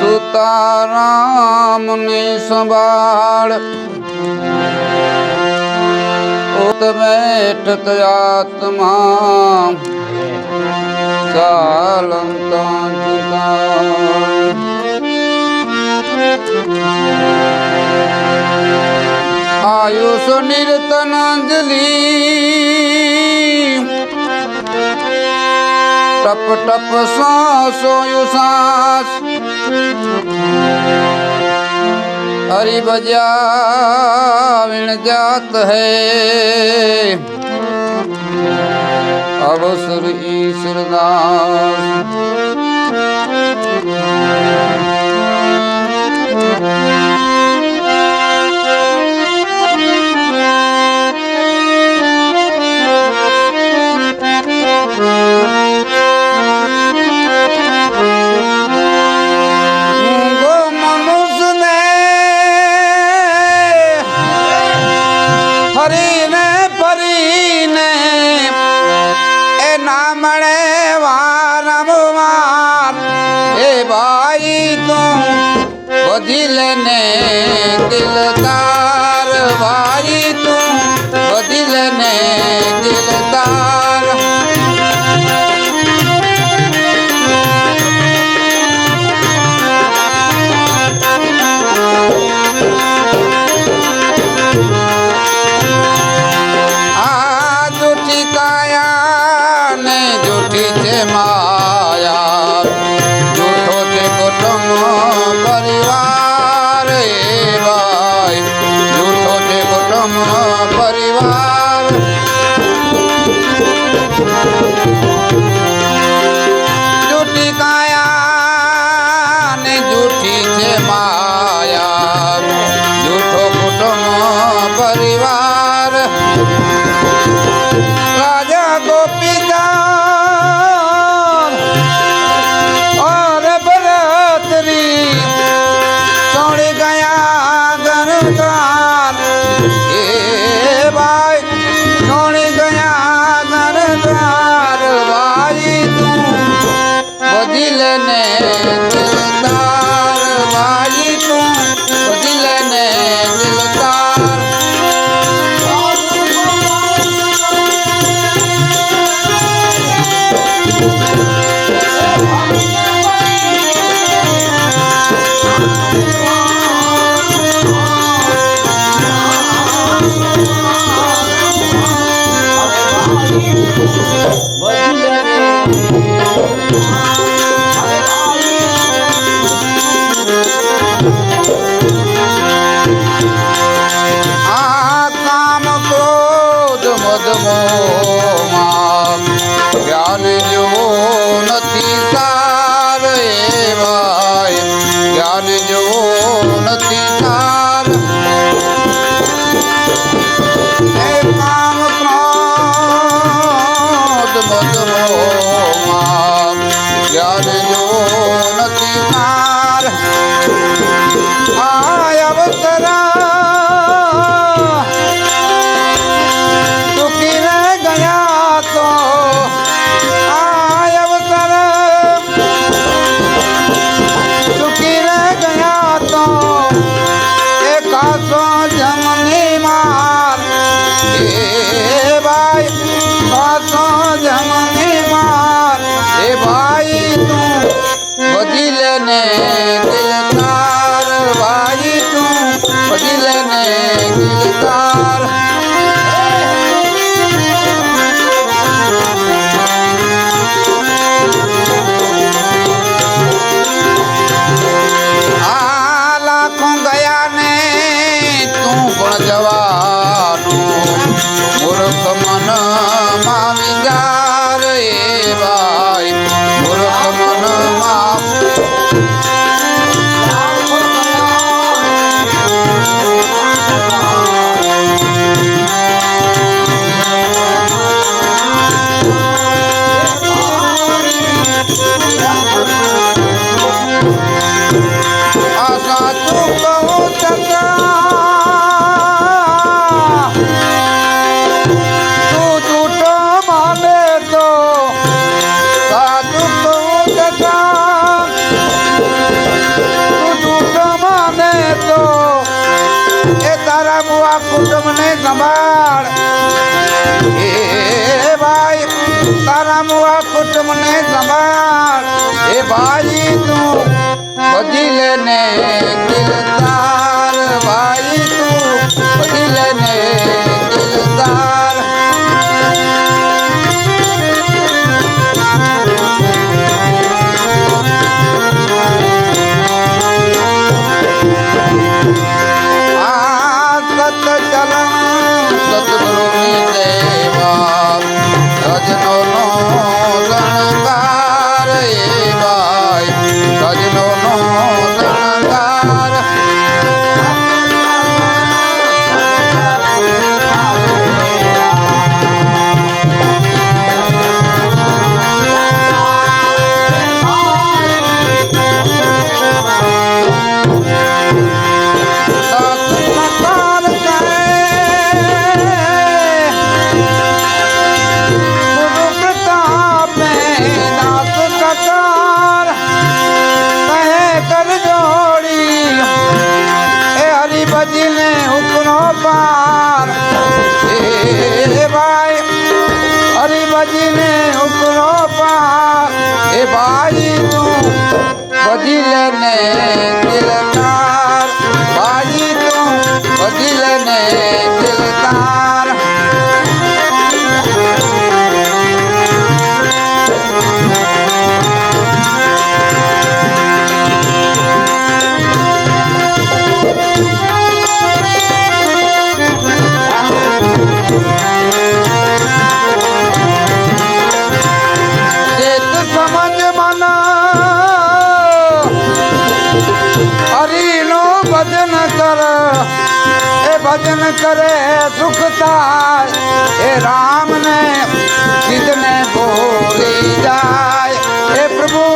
સુતારામને સંભાળ. ઉતમેઠ આત્મા. ચાલંતા આયુષ નિર્તનાંજલિ ટપ ટપ સોયું સાસ. હરી બજા વીણ જાત હૈ. અવસર ઈશ્વરદાસ ફરીને ફરીને એ ના મળે વારંવાર એ ભાઈ તું બધી લેને દિલદાર মধুর સામાન એ ભાઈ તું બદલે बदिल ने दिला ભજન કરે સુખ થાય એ રામને ચિતને ભોલી જાય. હે પ્રભુ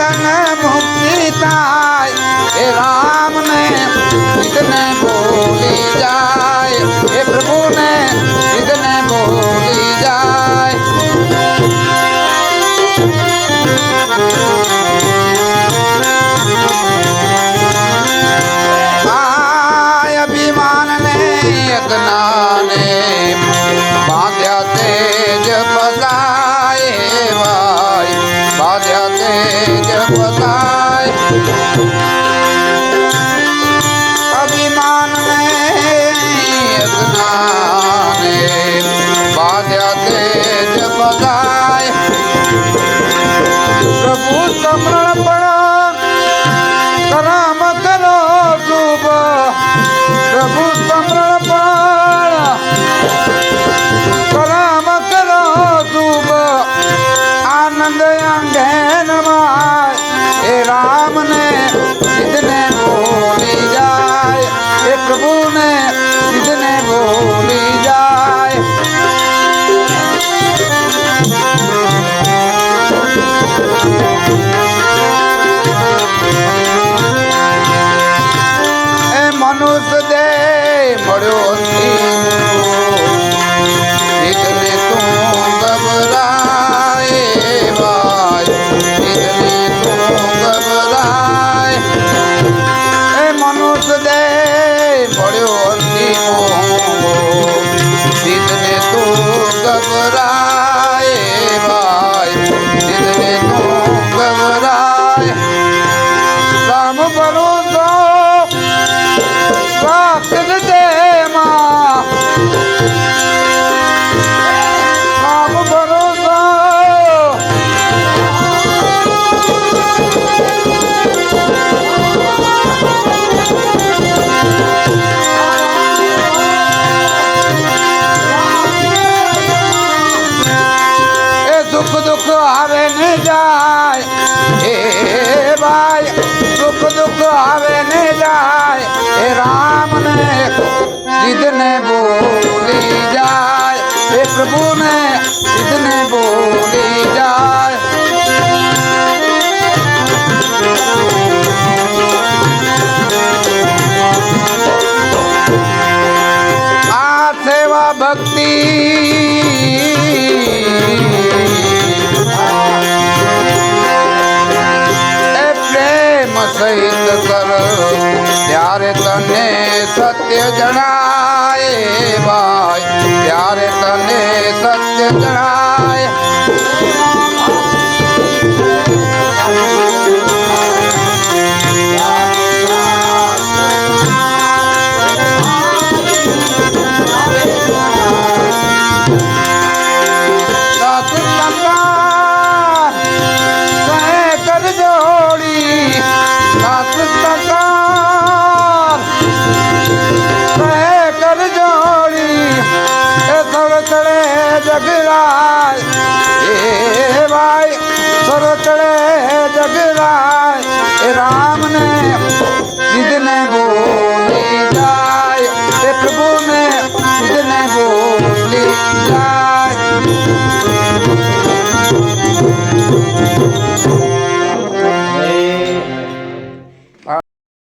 મલન મુક્તિ થાય એ રામને બોલી જાય એ પ્રભુ પ્રભુ સમર્પણ प्रभु में इतने बोली जाए। आ सेवा भक्ति। सहित कर, प्यारे तने सत्य जनाए भाई। प्यारे Jai જગરાય એ ભાઈ સરતળે જગરાય. એ રામને જીદને બોલી જાય. એ પ્રભુને જીદને બોલી જાય.